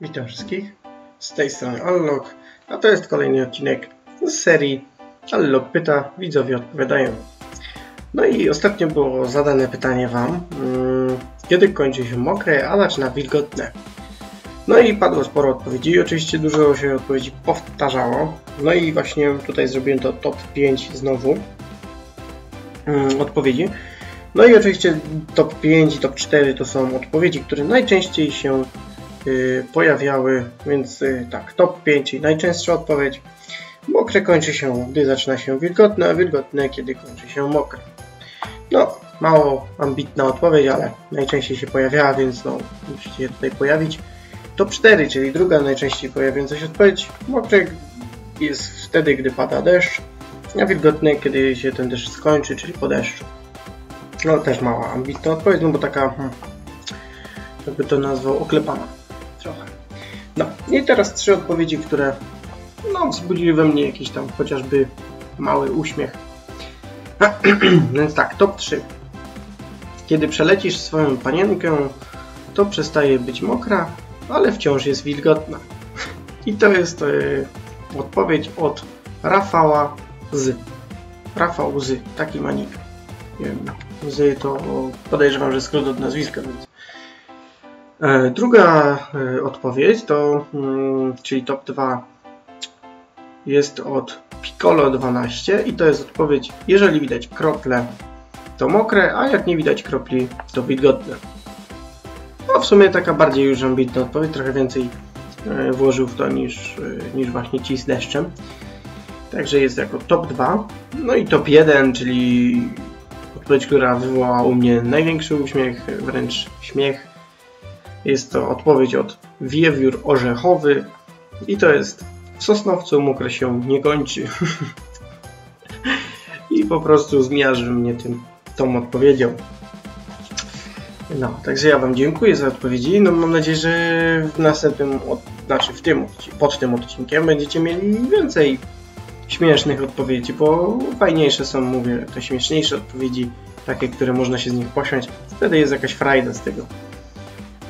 Witam wszystkich, z tej strony Allog, a to jest kolejny odcinek z serii Allog pyta, widzowie odpowiadają. No i ostatnio było zadane pytanie Wam, mm, kiedy kończy się mokre, a zaczyna wilgotne. No i padło sporo odpowiedzi, oczywiście dużo się odpowiedzi powtarzało. No i właśnie tutaj zrobiłem to top 5 znowu mm, odpowiedzi. No i oczywiście top 5 i top 4 to są odpowiedzi, które najczęściej się pojawiały, więc y, tak, top 5 czyli najczęstsza odpowiedź. Mokre kończy się, gdy zaczyna się wilgotne, a wilgotne, kiedy kończy się mokre. No, mało ambitna odpowiedź, ale najczęściej się pojawiała, więc no, musicie je tutaj pojawić. Top 4, czyli druga najczęściej pojawiająca się odpowiedź. Mokre jest wtedy, gdy pada deszcz, a wilgotne, kiedy się ten deszcz skończy, czyli po deszczu. No też mała ambitna odpowiedź, no bo taka, hmm, jakby to nazwał, oklepana. No i teraz trzy odpowiedzi, które no, wzbudziły we mnie jakiś tam chociażby mały uśmiech. Więc tak, top 3. Kiedy przelecisz swoją panienkę, to przestaje być mokra, ale wciąż jest wilgotna. I to jest y, odpowiedź od Rafała z. Rafał z, taki manik. Nie wiem, z to podejrzewam, że skrót od nazwiska, więc. E, druga e, odpowiedź to, mm, czyli top 2 jest od Piccolo 12 i to jest odpowiedź, jeżeli widać krople to mokre, a jak nie widać kropli to wilgotne. No w sumie taka bardziej już ambitna odpowiedź, trochę więcej e, włożył w to niż, niż właśnie ci z deszczem. Także jest jako top 2. No i top 1, czyli odpowiedź, która wywołała u mnie największy uśmiech, wręcz śmiech. Jest to odpowiedź od Wiewiór Orzechowy i to jest w Sosnowcu mokre się nie kończy. I po prostu zmiażdżył mnie tym, tą odpowiedzią. No, także ja Wam dziękuję za odpowiedzi. No mam nadzieję, że w następnym, od, znaczy w tym, pod tym odcinkiem będziecie mieli więcej śmiesznych odpowiedzi, bo fajniejsze są, mówię, te śmieszniejsze odpowiedzi, takie, które można się z nich pośmiać. Wtedy jest jakaś frajda z tego.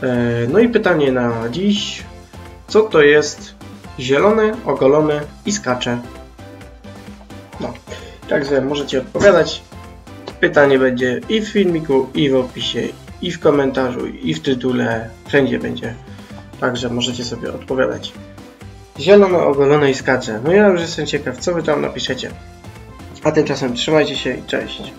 E, no i pytanie na dziś. Co to jest zielone, ogolone i skacze? No, także możecie odpowiadać. Pytanie będzie i w filmiku, i w opisie, i w komentarzu, i w tytule. Wszędzie będzie. Także możecie sobie odpowiadać. Zielono, ogolone i skacze. No ja już jestem ciekaw, co wy tam napiszecie. A tymczasem trzymajcie się i cześć.